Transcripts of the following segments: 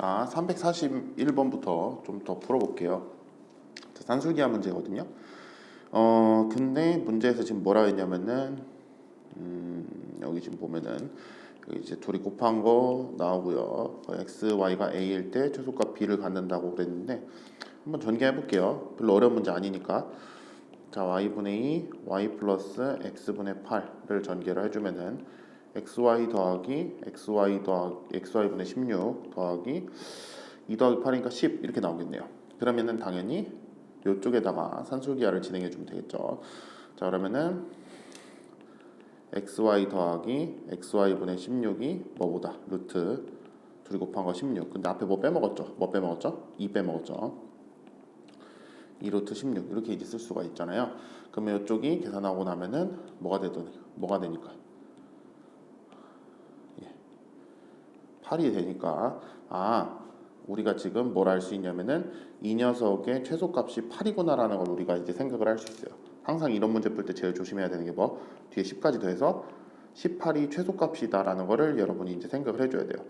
자, 341번부터 좀 더 풀어볼게요. 자, 산술기하 문제거든요. 어, 근데 문제에서 지금 뭐라 했냐면은, 음, 여기 지금 보면은, 여기 이제 둘이 곱한 거 나오고요. 어, x, y가 a일 때 최소값 b를 갖는다고 그랬는데, 한번 전개해 볼게요. 별로 어려운 문제 아니니까. 자, y분의 2, y 플러스 x분의 8를 전개를 해주면은, xy 더하기 xy 더하기 xy분의 16 더하기 2 더하기 8이니까 10 이렇게 나오겠네요. 그러면은 당연히 이쪽에다가 산술기하를 진행해 주면 되겠죠. 자 그러면은 xy 더하기 xy분의 16이 뭐보다 루트 둘이 곱한 거 16. 근데 앞에 뭐 빼먹었죠? 뭐 빼먹었죠? 2 빼먹었죠. 2 루트 16 이렇게 이제 쓸 수가 있잖아요. 그러면 이쪽이 계산하고 나면은 뭐가 되더니 뭐가 되니까 8이 되니까 아 우리가 지금 뭘 알 수 있냐면은 이 녀석의 최소값이 8이구나라는 걸 우리가 이제 생각을 할 수 있어요. 항상 이런 문제 풀 때 제일 조심해야 되는 게 뭐 뒤에 10까지 더해서 18이 최소값이다라는 거를 여러분이 이제 생각을 해줘야 돼요.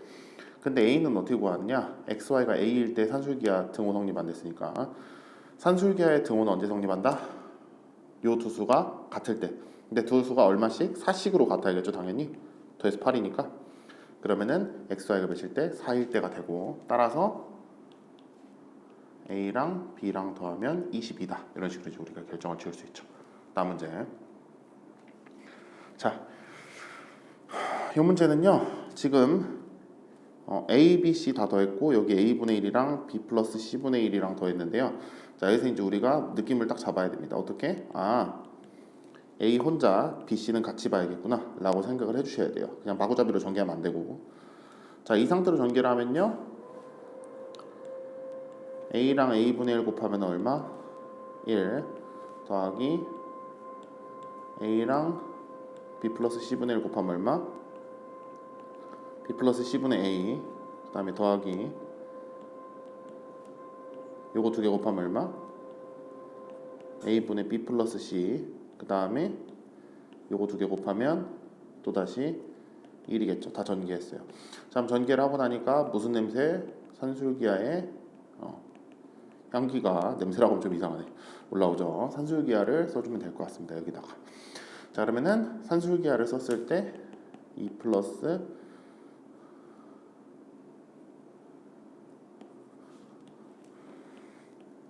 근데 a는 어떻게 구하느냐? xy가 a일 때 산술기하 등호 성립 안 됐으니까 산술기하의 등호는 언제 성립한다? 요 두 수가 같을 때. 근데 두 수가 얼마씩? 4씩으로 같아야겠죠, 당연히. 더해서 8이니까. 그러면은 xy가 몇일 때 4일 때가 되고 따라서 a랑 b랑 더하면 22다 이런 식으로 이제 우리가 결정을 지을 수 있죠. 다음 문제. 자, 이 문제는요 지금 어, a, b, c 다 더했고 여기 a 분의 1이랑 b 플러스 c 분의 1이랑 더했는데요. 자 여기서 이제 우리가 느낌을 딱 잡아야 됩니다. 어떻게? 아 A 혼자 B, C는 같이 봐야겠구나 라고 생각을 해주셔야 돼요 그냥 마구잡이로 전개하면 안 되고 자 이 상태로 전개를 하면요 A랑 A분의 1 곱하면 얼마? 1 더하기 A랑 B 플러스 C분의 1 곱하면 얼마? B 플러스 C분의 A 그 다음에 더하기 요거 두 개 곱하면 얼마? A분의 B 플러스 C 그 다음에 요거 두 개 곱하면 또다시 1이겠죠. 다 전개했어요. 자, 그럼 전개를 하고 나니까 무슨 냄새? 산술기하의 어, 향기가 냄새라고 하면 좀 이상하네. 올라오죠. 산술기하를 써주면 될 것 같습니다. 여기다가. 자, 그러면은 산술기하를 썼을 때 2 플러스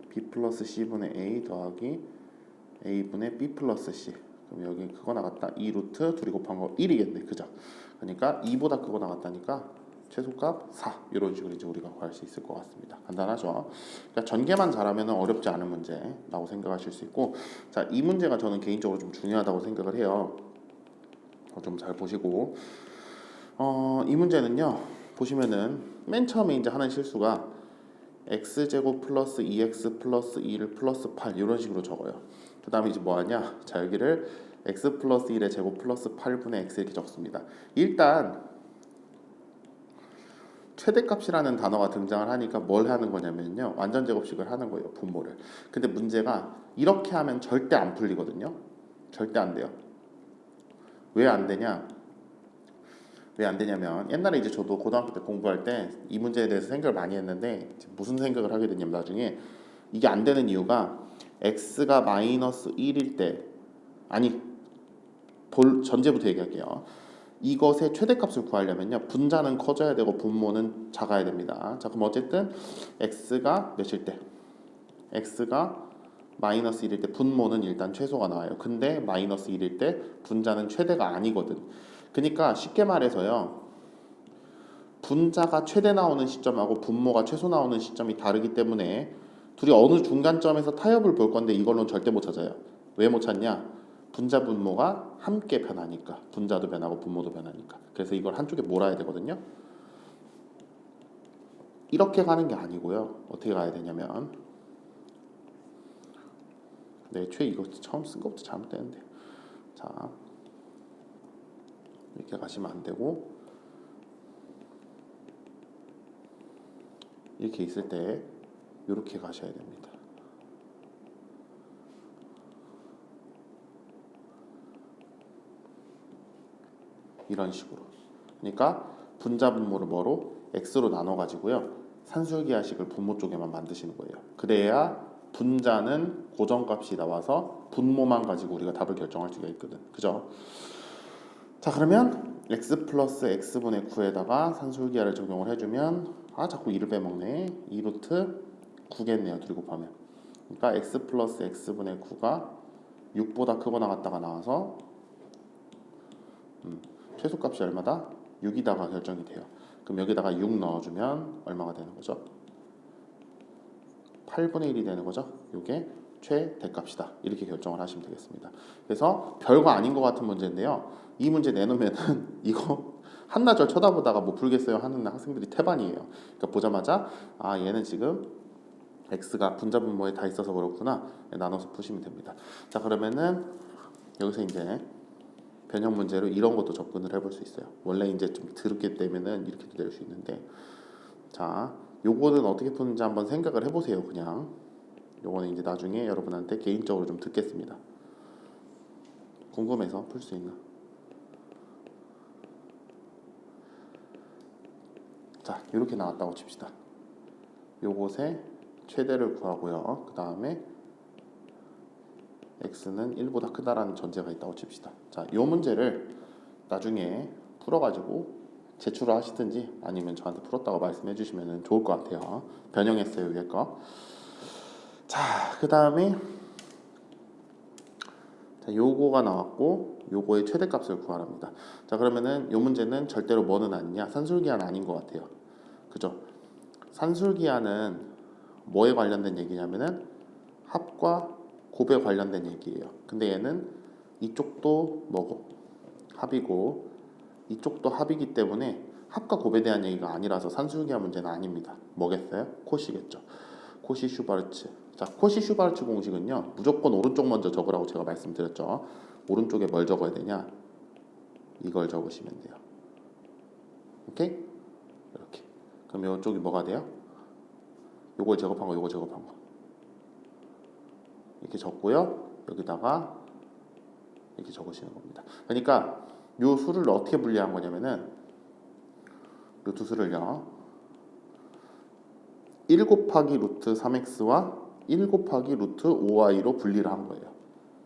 b 플러스 c분의 a 더하기 a분의 b 플러스 c. 그럼 여기 그거 나갔다. 2 루트 둘이 곱한 거 1이겠네. 그죠? 그러니까 2보다 그거 나갔다니까 최소값 4 이런 식으로 이제 우리가 구할 수 있을 것 같습니다. 간단하죠? 그러니까 전개만 잘하면 어렵지 않은 문제라고 생각하실 수 있고 자 이 문제가 저는 개인적으로 좀 중요하다고 생각을 해요. 어, 좀잘 보시고. 어, 이 문제는요 보시면은 맨 처음에 이제 하는 실수가 x제곱 플러스 2x 플러스 2를 플러스 8 이런 식으로 적어요. 그 다음에 이제 뭐 하냐? 자 여기를 x 플러스 1의 제곱 플러스 8분의 x 이렇게 적습니다. 일단 최대값이라는 단어가 등장을 하니까 뭘 하는 거냐면요. 완전 제곱식을 하는 거예요. 분모를. 근데 문제가 이렇게 하면 절대 안 풀리거든요. 절대 안 돼요. 왜 안 되냐? 왜 안 되냐면 옛날에 이제 저도 고등학교 때 공부할 때 이 문제에 대해서 생각을 많이 했는데 무슨 생각을 하게 됐냐면 나중에 이게 안 되는 이유가 x가 마이너스 1일 때 아니 볼 전제부터 얘기할게요. 이것의 최대값을 구하려면요 분자는 커져야 되고 분모는 작아야 됩니다. 자 그럼 어쨌든 x가 몇일 때 x가 마이너스 1일 때 분모는 일단 최소가 나와요. 근데 마이너스 1일 때 분자는 최대가 아니거든. 그러니까 쉽게 말해서요. 분자가 최대 나오는 시점하고 분모가 최소 나오는 시점이 다르기 때문에 둘이 어느 중간점에서 타협을 볼 건데 이걸로는 절대 못 찾아요. 왜 못 찾냐? 분자 분모가 함께 변하니까 분자도 변하고 분모도 변하니까 그래서 이걸 한쪽에 몰아야 되거든요. 이렇게 가는 게 아니고요. 어떻게 가야 되냐면 내 최 이거 처음 쓴 것부터 잘못되는데 자 이렇게 가시면 안 되고 이렇게 있을 때 이렇게 가셔야 됩니다. 이런 식으로. 그러니까 분자 분모를 뭐로 x로 나눠 가지고요. 산술기하식을 분모 쪽에만 만드시는 거예요. 그래야 분자는 고정값이 나와서 분모만 가지고 우리가 답을 결정할 수가 있거든. 그죠? 자 그러면 x 플러스 x분의 9에다가 산술기하를 적용을 해주면 아 자꾸 2를 빼먹네 2루트 9겠네요 둘이 곱하면 그러니까 x 플러스 x분의 9가 6보다 크거나 같다가 나와서 음, 최소값이 얼마다? 6이다가 결정이 돼요 그럼 여기다가 6 넣어주면 얼마가 되는 거죠? 8분의 1이 되는 거죠 이게 최대값이다 이렇게 결정을 하시면 되겠습니다 그래서 별거 아닌 것 같은 문제인데요 이 문제 내놓으면은 이거 한나절 쳐다보다가 뭐 풀겠어요 하는 학생들이 태반이에요. 그러니까 보자마자 아 얘는 지금 x가 분자 분모에 다 있어서 그렇구나 나눠서 푸시면 됩니다. 자 그러면은 여기서 이제 변형 문제로 이런 것도 접근을 해볼 수 있어요. 원래 이제 좀 드럽게 되면은 이렇게도 될 수 있는데 자 요거는 어떻게 푸는지 한번 생각을 해보세요. 그냥 요거는 이제 나중에 여러분한테 개인적으로 좀 듣겠습니다. 궁금해서 풀 수 있나? 자, 이렇게 나왔다고 칩시다. 요것의 최대를 구하고요. 그 다음에 x는 1보다 크다라는 전제가 있다고 칩시다. 자, 요 문제를 나중에 풀어가지고 제출을 하시든지 아니면 저한테 풀었다고 말씀해 주시면 좋을 것 같아요. 변형했어요, 위에 거. 자, 그 다음에 자, 요거가 나왔고 요거의 최대값을 구하랍니다. 자, 그러면은 요 문제는 절대로 뭐는 아니냐? 산술기하는 아닌 것 같아요. 그죠? 산술기하는 뭐에 관련된 얘기냐면은 합과 곱에 관련된 얘기예요. 근데 얘는 이쪽도 뭐고 합이고 이쪽도 합이기 때문에 합과 곱에 대한 얘기가 아니라서 산술기하 문제는 아닙니다. 뭐겠어요? 코시겠죠. 코시 슈바르츠. 자, 코시 슈바르츠 공식은요. 무조건 오른쪽 먼저 적으라고 제가 말씀드렸죠. 오른쪽에 뭘 적어야 되냐? 이걸 적으시면 돼요. 오케이? 이렇게. 그럼 이쪽이 뭐가 돼요? 요걸 제곱한 거, 요거 제곱한 거. 이렇게 적고요. 여기다가 이렇게 적으시는 겁니다. 그러니까 요 수를 어떻게 분리한 거냐면은 요 두 수를요. 1 곱하기 루트 3x와 1 곱하기 루트 5y로 분리를 한 거예요.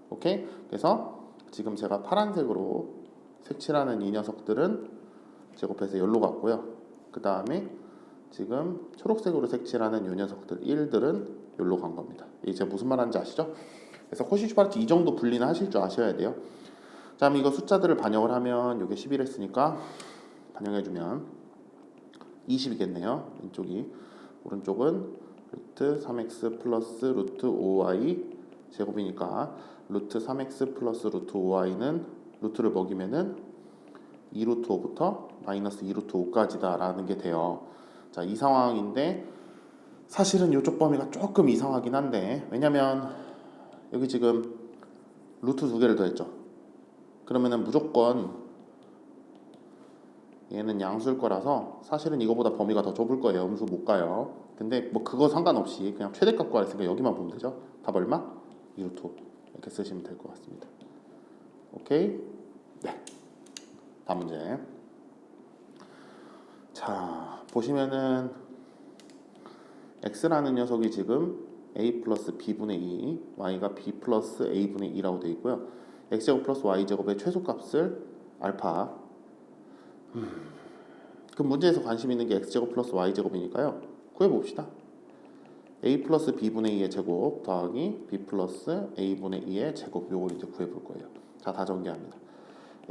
오케이? 그래서 지금 제가 파란색으로 색칠하는 이 녀석들은 제곱해서 열로 갔고요. 그 다음에 지금 초록색으로 색칠하는 이 녀석들 1들은 열로 간 겁니다. 이제 무슨 말하는지 아시죠? 그래서 코시슈바르트 이 정도 분리는 하실 줄 아셔야 돼요. 자, 그럼 이거 숫자들을 반영을 하면 이게 11 했으니까 반영해주면 20이겠네요. 왼쪽이 오른쪽은 루트 3x 플러스 루트 5y 제곱이니까 루트 3x 플러스 루트 5y는 루트를 먹이면은 2루트 5부터 마이너스 2루트 5까지다라는 게 돼요. 자, 이 상황인데 사실은 이쪽 범위가 조금 이상하긴 한데 왜냐면 여기 지금 루트 두 개를 더했죠. 그러면은 무조건 얘는 양수일 거라서 사실은 이거보다 범위가 더 좁을 거예요. 음수 못 가요. 근데 뭐 그거 상관없이 그냥 최대값 구하랬으니까 여기만 보면 되죠. 답 얼마? 2루트 이렇게 쓰시면 될 것 같습니다. 오케이? 네. 다음 문제. 자, 보시면은 x라는 녀석이 지금 a 플러스 b분의 2, y가 b 플러스 a분의 2라고 되어 있고요. x제곱 플러스 y제곱의 최소값을 알파 음, 그 문제에서 관심 있는 게 x제곱 플러스 y제곱이니까요. 구해봅시다. a 플러스 b분의 2의 제곱 더하기 b 플러스 a분의 2의 제곱 요걸 이제 구해볼 거예요. 자, 다 전개합니다.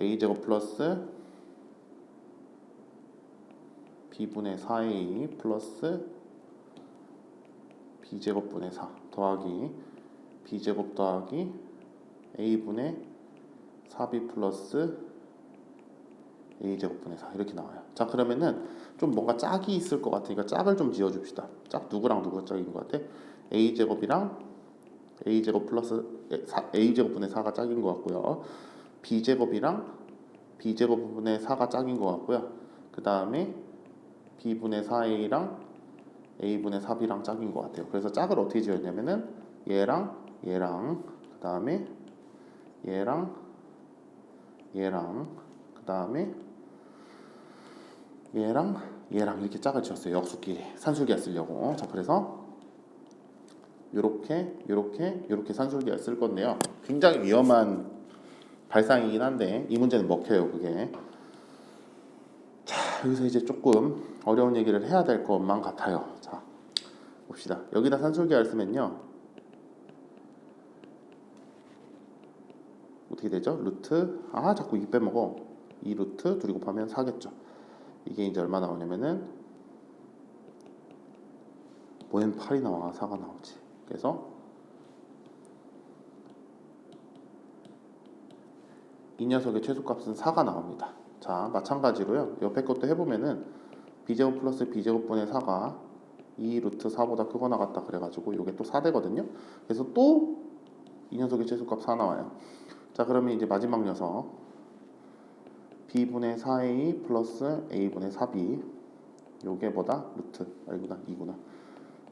a 제곱 플러스 b분의 4a 플러스 b제곱분의 4 더하기 b제곱 더하기 a분의 4b 플러스 a제곱분의 4 이렇게 나와요. 자 그러면은 좀 뭔가 짝이 있을 것 같으니까 짝을 좀 지어줍시다. 짝 누구랑 누가 짝인 것 같아? a제곱이랑 a제곱 플러스 a제곱분의 4가 짝인 것 같고요. b제곱이랑 b제곱분의 4가 짝인 것 같고요. 그 다음에 b분의 4a랑 a분의 4b랑 짝인 것 같아요. 그래서 짝을 어떻게 지었냐면은 얘랑 얘랑 그 다음에 얘랑 얘랑 그 다음에 얘랑 얘랑 이렇게 짝을 지었어요. 역수끼리 산술기가 쓰려고. 자 그래서 요렇게 요렇게 요렇게 산술기가 쓸 건데요. 굉장히 위험한 발상이긴 한데 이 문제는 먹혀요 그게. 자 여기서 이제 조금 어려운 얘기를 해야 될 것만 같아요. 자 봅시다. 여기다 산술기를 쓰면요. 어떻게 되죠? 루트 아 자꾸 2 빼먹어 2 루트 둘이 곱하면 4겠죠 이게 이제 얼마 나오냐면은 뭐엔 8이 나와 4가 나오지 그래서 이 녀석의 최소값은 4가 나옵니다 자 마찬가지로요. 옆에 것도 해보면은 b제곱 플러스 b제곱분의 4가 2 루트 4보다 크거나 같다 그래가지고 이게 또 4되거든요. 그래서 또 이 녀석의 최소값 4 나와요. 자 그러면 이제 마지막 녀석. B분의 4a 플러스 a분의 4b 요게 뭐다? 루트. 아니구나 2구나.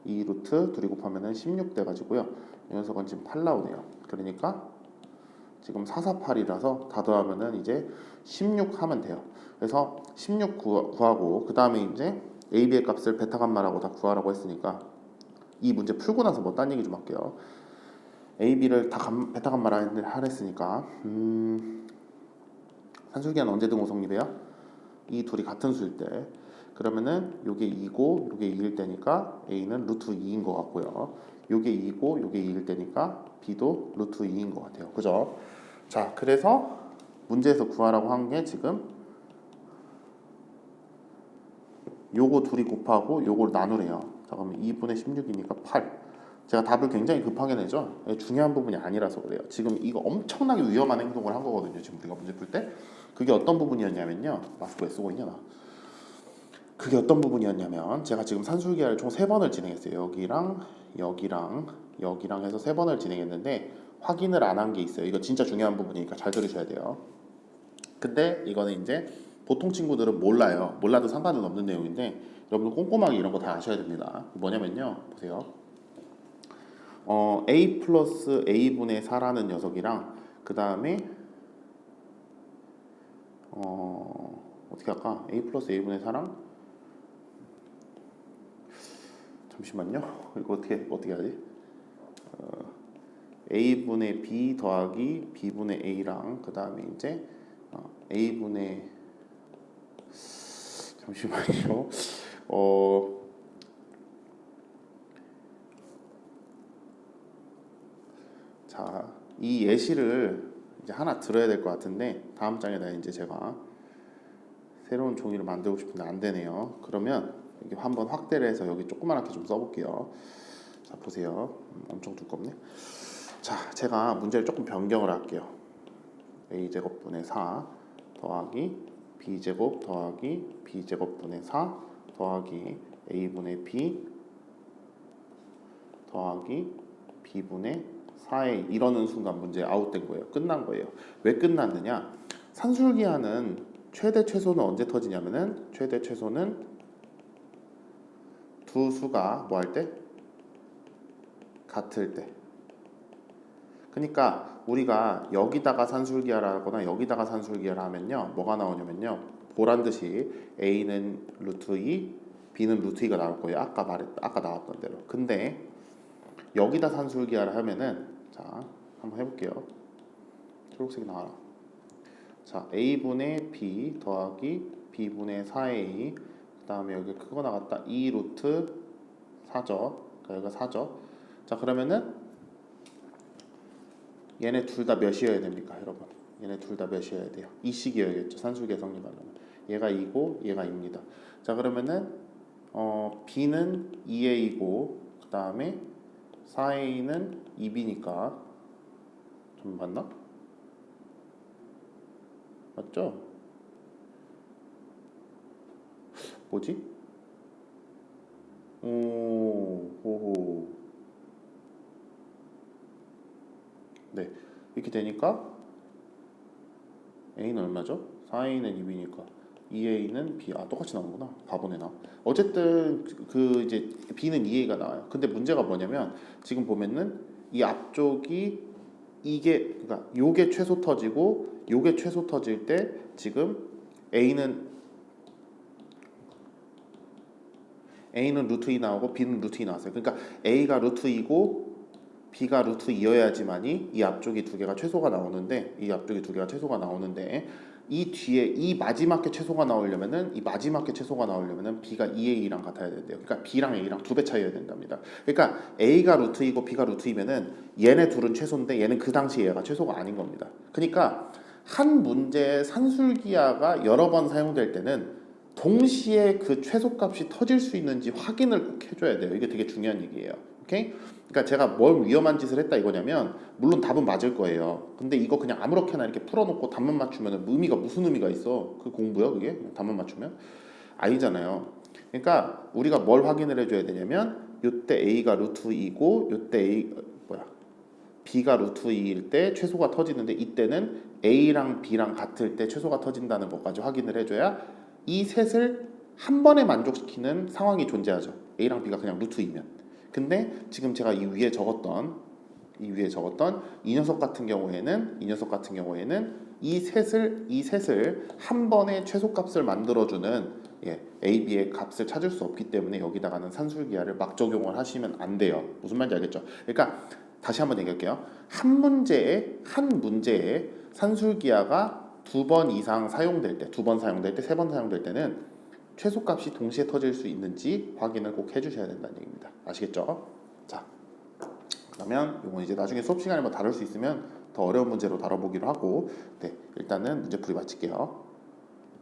2 루트 둘이 곱하면은 16 돼가지고요. 이 녀석은 지금 8 나오네요. 그러니까 지금 448이라서 다 더하면은 이제 16 하면 돼요. 그래서 16 구, 구하고 그 다음에 이제 a, b의 값을 베타 감마라고 다 구하라고 했으니까 이 문제 풀고 나서 뭐 딴 얘기 좀 할게요. A, B를 다 감, 베타 감마라 하랬으니까. 음, 산술기한 언제 등호 성립해요? 이 둘이 같은 수일 때. 그러면은 요게 2고 요게 2일 때니까 A는 루트 2인 것 같고요. 요게 2고 요게 2일 때니까 B도 루트 2인 것 같아요. 그죠? 자 그래서 문제에서 구하라고 한 게 지금 요거 둘이 곱하고 요걸 나누래요 자 그러면 2분의 16이니까 8 제가 답을 굉장히 급하게 내죠. 예, 중요한 부분이 아니라서 그래요. 지금 이거 엄청나게 위험한 행동을 한 거거든요. 지금 우리가 문제 풀 때. 그게 어떤 부분이었냐면요. 마스크 왜 쓰고 있냐 나. 그게 어떤 부분이었냐면 제가 지금 산술기를 총 세 번을 진행했어요. 여기랑 여기랑 여기랑 해서 세 번을 진행했는데 확인을 안 한 게 있어요. 이거 진짜 중요한 부분이니까 잘 들으셔야 돼요. 근데 이거는 이제 보통 친구들은 몰라요. 몰라도 상관은 없는 내용인데 여러분 꼼꼼하게 이런 거 다 아셔야 됩니다. 뭐냐면요. 보세요. 어, a 플러스 a분의 4라는 녀석이랑 그 다음에 어, 어떻게 할까? a 플러스 a분의 4랑 잠시만요. 이거 어떻게 어떻게 하지? 어, a분의 b 더하기 b분의 a랑 그 다음에 이제 어, a분의 잠시만요. 어 자, 이 예시를 이제 하나 들어야 될 것 같은데 다음 장에다 이제 제가 새로운 종이를 만들고 싶은데 안 되네요. 그러면 이게 한번 확대를 해서 여기 조그맣게 좀 써볼게요. 자 보세요. 음, 엄청 두껍네. 자, 제가 문제를 조금 변경을 할게요. a 제곱분의 4 더하기 b 제곱 더하기 b 제곱분의 4 더하기 a분의 b 더하기 b분의 4에 이러는 순간 문제 아웃된 거예요. 끝난 거예요. 왜 끝났느냐? 산술기하는 최대 최소는 언제 터지냐면은 최대 최소는 두 수가 뭐 할 때? 같을 때. 그러니까 우리가 여기다가 산술기하라거나 여기다가 산술기하라 하면요. 뭐가 나오냐면요. 보란 듯이 A는 루트 2, B는 루트 2가 나올 거예요. 아까 말했 아까 나왔던 대로. 근데 여기다 산술기하라 하면은 자 한번 해 볼게요. 초록색이 나와라. 자 a분의 b 더하기 b분의 4a 그 다음에 여기 크거 나갔다 2 루트 4죠. 그러니까 여기가 4죠. 자 그러면은 얘네 둘 다 몇이어야 됩니까 여러분? 얘네 둘 다 몇이어야 돼요? 이 식이어야겠죠. 산술계 성립하려면 얘가 2고 얘가 2입니다. 자 그러면은 어, b는 2a이고 그 다음에 4a는 2b니까 좀 맞나? 맞죠? 뭐지? 오, 오호. 네, 이렇게 되니까 a는 얼마죠? 4a는 2b니까 2a는 b. 아 똑같이 나오는구나. 바보네 나. 어쨌든 그- 그 이제 b는 2a가 나와요. 근데 문제가 뭐냐면 지금 보면은 이 앞쪽이 이게 그러니까 요게 최소 터지고 요게 최소 터질 때 지금 a는 a는 루트 2 나오고 b는 루트 2 나왔어요. 그러니까 a가 루트 2고 b가 루트 2여야지만이 이 앞쪽이 두 개가 최소가 나오는데 이 앞쪽이 두 개가 최소가 나오는데 이 뒤에 이 마지막 개 최소가 나오려면은 이 마지막 개 최소가 나오려면은 b가 2a랑 같아야 된대요. 그러니까 b랑 a랑 두 배 차이여야 된답니다. 그러니까 a가 루트 2고 b가 루트 2면은 얘네 둘은 최소인데 얘는 그 당시 얘가 최소가 아닌 겁니다. 그러니까 한 문제의 산술기하가 여러 번 사용될 때는 동시에 그 최소값이 터질 수 있는지 확인을 꼭 해줘야 돼요. 이게 되게 중요한 얘기예요. 오케이? 그러니까 제가 뭘 위험한 짓을 했다 이거냐면 물론 답은 맞을 거예요. 근데 이거 그냥 아무렇게나 이렇게 풀어놓고 답만 맞추면 의미가 무슨 의미가 있어? 그 공부요 그게 답만 맞추면 아니잖아요. 그러니까 우리가 뭘 확인을 해줘야 되냐면 요때 a가 루트 2고 요때 a 어, 뭐야 b가 루트 2일 때 최소가 터지는데 이때는 a랑 b랑 같을 때 최소가 터진다는 것까지 확인을 해줘야 이 셋을 한 번에 만족시키는 상황이 존재하죠. a랑 b가 그냥 루트 2면. 근데 지금 제가 이 위에 적었던 이 위에 적었던 이 녀석 같은 경우에는 이 녀석 같은 경우에는 이 셋을 이 셋을 한 번에 최소값을 만들어주는 예, a, b의 값을 찾을 수 없기 때문에 여기다가는 산술기하를 막 적용을 하시면 안 돼요. 무슨 말인지 알겠죠? 그러니까 다시 한번 얘기할게요. 한 문제에 한 문제에 산술기하가 두 번 이상 사용될 때, 두 번 사용될 때, 세 번 사용될 때는 최소값이 동시에 터질 수 있는지 확인을 꼭 해주셔야 된다는 얘기입니다. 아시겠죠? 자, 그러면 이건 이제 나중에 수업 시간에 뭐 다룰 수 있으면 더 어려운 문제로 다뤄보기로 하고, 네, 일단은 문제 풀이 마칠게요.